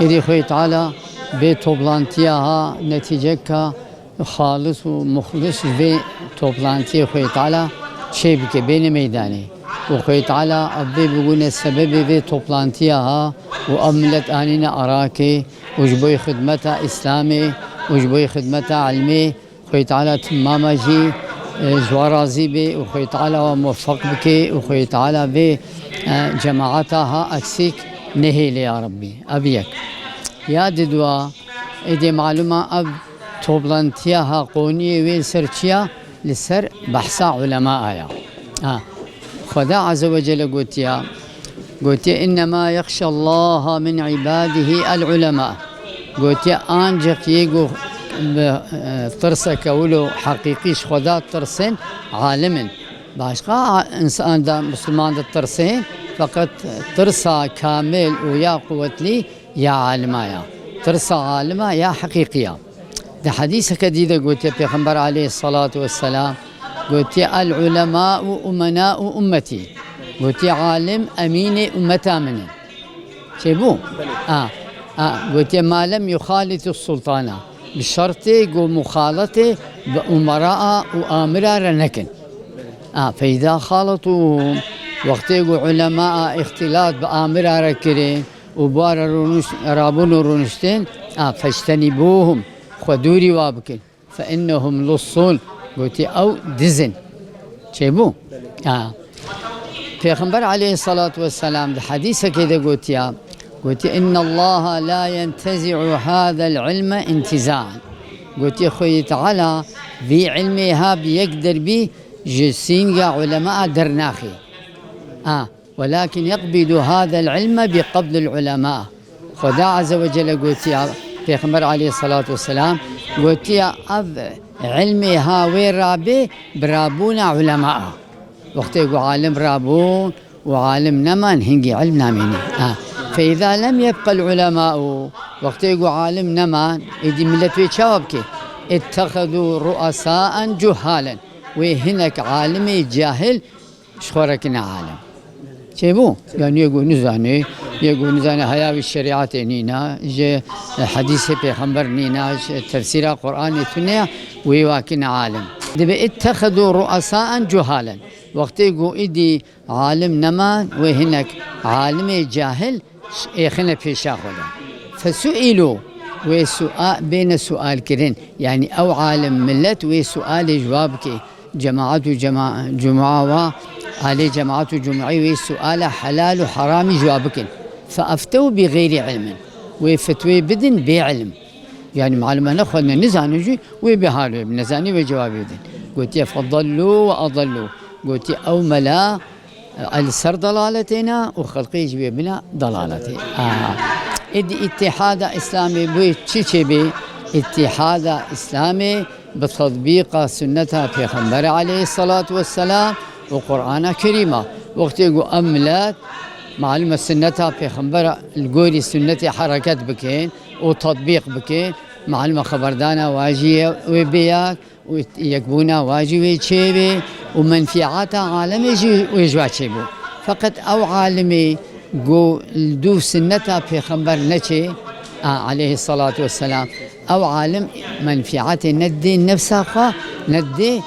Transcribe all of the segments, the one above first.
إذا خيط على بتوبلانتيا ها نتيجة خالص ومخلص بتوبلانتيا خيط على شيء بك بين ميداني وخيط على أبي بقول السبب بتوبلانتيا ها وأملت أنينا أراكي وجبوي خدمة إسلامي وجبوي خدمة علمي خيط على تمام جي زورازي آه، بي وخيط على وموفق بك وخيط على بجماعتها آه، أكسيك نهيلي يا ربي أبيك. يا ددوا إدي معلومة أب توبلانتياها قونية وين سرچيا لسر بحثا علماء يا آه. خدا عز وجل قلت يا قلت إنما يخشى الله من عباده العلماء. قلت أنجق يقو ترسك ولو حقيقيش خدا ترسن عالما başka insan da Müslüman da tırsı tırsa kamil ve ya kuvvetli ya alima ya tırsa alima ya hakikiya ده حديث كديدة قلت يا پیغمبر عليه الصلاة والسلام. قلت يا العلماء أمناء أمتي. قلت يا عالم أمين أمتا مني شيبو؟ آه. آه. قلت يا ما لم يخالط السلطانة بشرط قو مخالطة بأمراء وآمرا رنكن. آه. فإذا خالطوهم وقت يقول علماء اختلاط بآمرا ركرين وبار رونش رابون رونشتين آه فاجتنبوهم خدوري وابكن فإنهم لصون قلت أو دزن. شيبو آه پیغمبر علیه الصلاة والسلام حدیث كده قلت يا قلت إن الله لا ينتزع هذا العلم انتزاعا. قلت يا خوي تعالى في علمها بيقدر بي جسين علماء درناخي آه. ولكن يقبض هذا العلم بقبض العلماء. خدا عز وجل قلت يا پیغمبر علیه الصلاة والسلام قلت يا أب علمها وين رابي؟ برابون علماء. وقت يقول عالم رابون وعالم نمان هنجي علم ناميني آه. فإذا لم يبقى العلماء وقت يقول عالم نمان يدي ملت شوابك اتخذوا رؤساء جهالا. وهناك عالم جاهل شخوركنا عالم. شيبو يعني يقول نزاني يقول نزاني هيا بالشريعة نينا جي حديث پیغمبر نينا تفسير القرآن تنيا ويواكن عالم دبي اتخذوا رؤساء جهالا وقت يقول إدي عالم نما وهناك عالم جاهل يخنا في شاخدا فسئلوا وسؤال بين سؤال كرين يعني أو عالم ملت وسؤال جوابك جماعة جماعة جماعة عليه جماعة جمعي وسؤال حلال وحرام جوابك فأفتوا بغير علم. وفتوي بدن بعلم. يعني معلومة ناخذنا نزانجي وبهالو نزاني وجوابي بدن قلت يا فضلوا وأضلوا. قلت أو ملا السر ضلالتنا وخلقي جبي بنا ضلالتي. آه. إدي اتحاد إسلامي بي؟ اتحاد إسلامي بتطبيق سنتها في خنبر عليه الصلاة والسلام وقرآن كريمة وقت يقول أملات معلومة سنتها في خنبر القوري سنتي حركات بكين وتطبيق بكين. معلومة خبردانا واجية وبياك ويكبونا واجي ويتشيبي ومنفعاتها عالمي يجي ويجوا تشيبو. فقط أو عالمي جو الدو سنتها في خنبر نتشي آه عليه الصلاة والسلام. أو عالم منفعته ندي نفسها ندي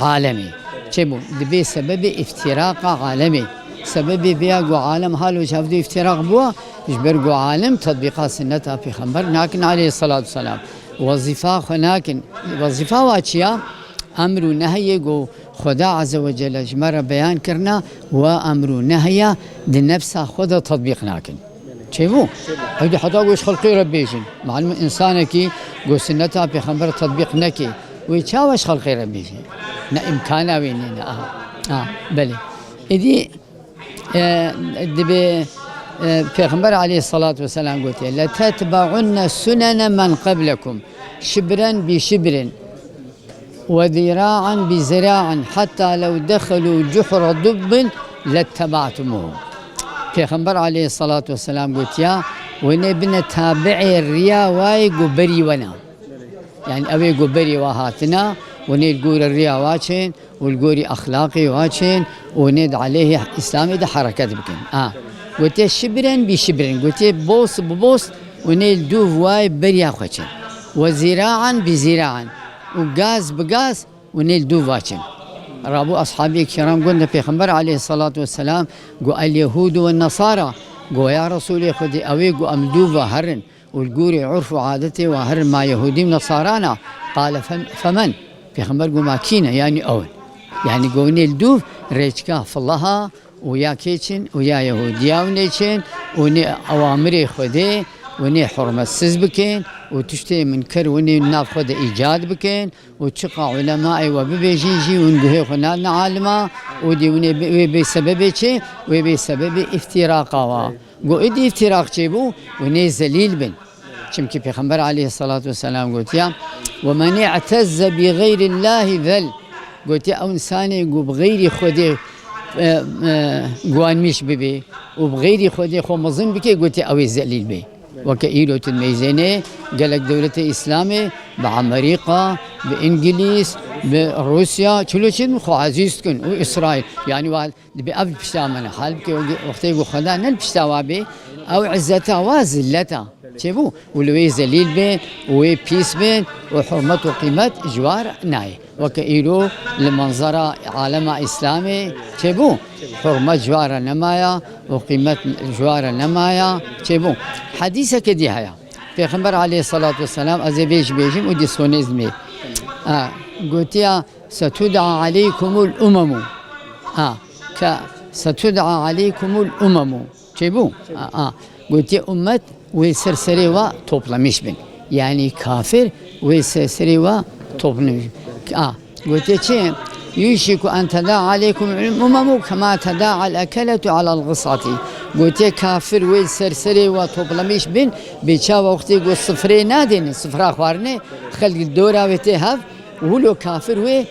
عالمي. تشيبو دبي سبب افتراق عالمي. سبب بيا عالم حالو شافدو افتراق بوا؟ يجبر عالم تطبيقات سنتها في خنبر لكن عليه الصلاة والسلام. وظيفة لكن وظيفة واشياء أمر و نهی گو خدا عز وجل جمر بیان کرنا و أمر و نهی دی نفس خود تطبیق ناکن چه بو؟ هیدی حدا گوش خلقی ربیشن معلوم انسان کی گو سنتا پیغمبر تطبیق نکی و چاوش خلقی ربیشن نه امکانا وینی نه آه. آه. بله ایدی آه دبی پیغمبر علیه الصلاة والسلام قلت لتتبعن سنن من قبلكم شبرا بشبر وذراعا بذراع حتى لو دخلوا جحر دب لاتبعتموه پیغمبر علیه الصلاة والسلام قلت يا ونبنا تابعي الريا واي قبري ونا يعني أبي قبري وهاتنا ونيد قول الريا واشين والقوري أخلاقي واشين ونيد عليه إسلامي ده حركات بكين. آه. قلت شبرا بشبر قلت بوس؟ ببوس. ونيل دوف واي بريا خوشن وزراعا بزراعا. وغاز بغاز ونيل دوف واشن رابو أصحابي الكرام قلنا پیغمبر عليه الصلاة والسلام قو اليهود والنصارى قو يا رسول خدي أوي قو أمدوفا هرن والقوري عرف عادته وهرن ما يهودي نصارانا قال فم- فمن؟ پیغمبر قو ما كينا يعني أول يعني قوني الدوف ريشكا فالله ويا كيتشن ويا يهوديا ونيتشن وني أوامري خدي وني حرمة سز بكين وتشتي من كر وني ناف خد إيجاد بكين وتشقى علماء وببيجيجي ونقهي خنالنا عالما ودي وني بي- بسبب شيء وبسبب افتراقا قو إدي افتراق شيبو وني زليل بن Çünkü Peygamber aleyhissalatu vesselam قلت يا ومن اعتز بغير الله ذل قلت يا أو إنسان يقول بغير خدي قوان مش ببي وبغير خدي خو مظن بكي قلت يا أو زليل بي وكإيلو الميزانة قالك دولة الإسلامي بأمريكا بإنجليز بروسيا كله شيء خو عزيز كن وإسرائيل يعني واحد بأب بشتامنا حال بكي وقت يقول خدا نل بشتاوابي أو عزتها وزلتها شبو ولوي زليل بين وي بيس بين وحرمة وقيمة جوار ناي وكإيلو لمنظرة عالم إسلامي شبو حرمة جوار نمايا وقيمة جوار نمايا شبو حديثة كدي هيا پیغمبر عليه الصلاة والسلام از بيش بيجم ودي سونيزمي آه قلت يا ستدعى عليكم الأمم آه ك ستدعى عليكم الأمم شبو آه, آه قلت يا أمت وسرسري و toplamış bin. Yani kafir ve serseri ve toplamış. Ah, قلت يوشك أن تداعى عليكم الأمم كما تداعى الأكلة على الغصة قلت كافر والسرسري وتوبلميش بن بيشا وقتي قلت صفري نادين صفرا خوارني خلق الدورة وتهف ولو كافر وي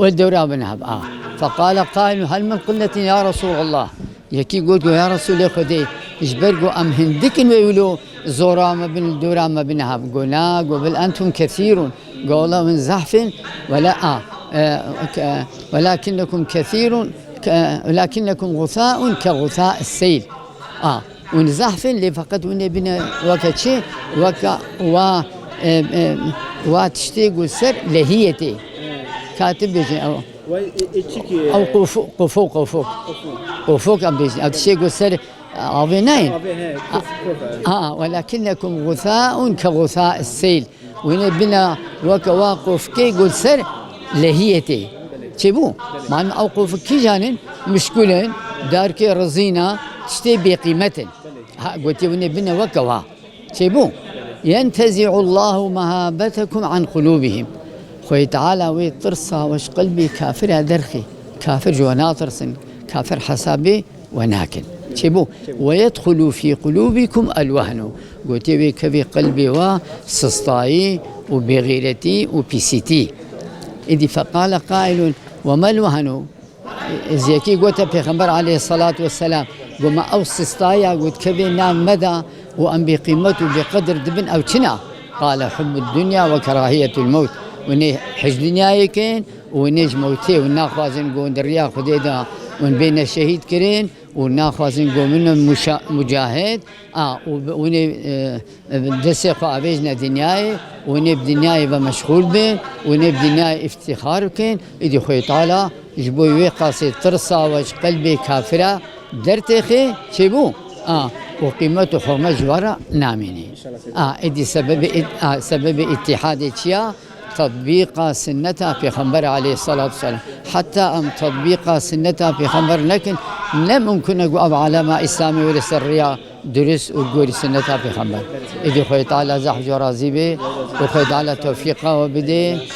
والدورة بنهب آه فقال قائل هل من قلة يا رسول الله يكي قلت يا رسول خدي اجبرقوا ام هندكن ويقولوا زورا ما بن الدورا ما بنهب قلنا قبل أنتم كثير قولا من زحف ولا آه آه، ك- ولكنكم كثير ك- ولكنكم غثاء كغثاء السيل آه ونزحف اللي فقط ونبنا وقت شيء وكا و آم، آم، وتشتي سر لهيتي كاتب بيجي أو Vay etçi ki. أو قفو قفو قفو قفو كان بيجي أو تشتي سر أبي ناين Abi he. Kuf kuf. آه ولكنكم غثاء كغثاء السيل ونبنا وكواقف كي قل سر لهيتي تشبو مع أن أوقف كي جانن مشكولين دار كي رزينا تشتي بقيمة ها قلت ونبنا وكوا تشبو ينتزع الله مهابتكم عن قلوبهم خوي تعالى ويطرصا وش قلبي كافر درخي كافر جوانا ترسن كافر حسابي وناكل تشبو ويدخل في قلوبكم الوهن. قلت بي كفي قلبي وسسطاي وبغيرتي وبيسيتي إذ فقال قائل وما الوهن؟ زيكي قلت پیغمبر عليه الصلاة والسلام وما أو سستايا قلت كبي نام مدى وأن بقيمته بقدر دبن أو كنا قال حب الدنيا وكراهية الموت. وني حج دنيا يكين ونيج موتي وناخوازن قون دريا خديدا ون بين الشهيد كرين وناخوازن قون منهم مشا- مجاهد. وب- وني آه، دسخ أبيجنا دنياي وني بدنياي بمشغول بين وني بدنياي افتخار كين إدي خوي تعالى جبوي ويقاسي ترصا وش قلبي كافرة درتخي شبو؟ آه وقيمته حرمة جوارة ناميني. آه إدي سبب آه سبب اتحاد تشيا تطبيق سنتها في خنبر عليه الصلاة والسلام. حتى أم تطبيق سنتها في خنبر لكن لم ممكن أقول على ما إسلامي ولا درس وقول سنتها في خنبر. إذا خوي تعالى زح جرازي به وخوي تعالى توفيقه وبدي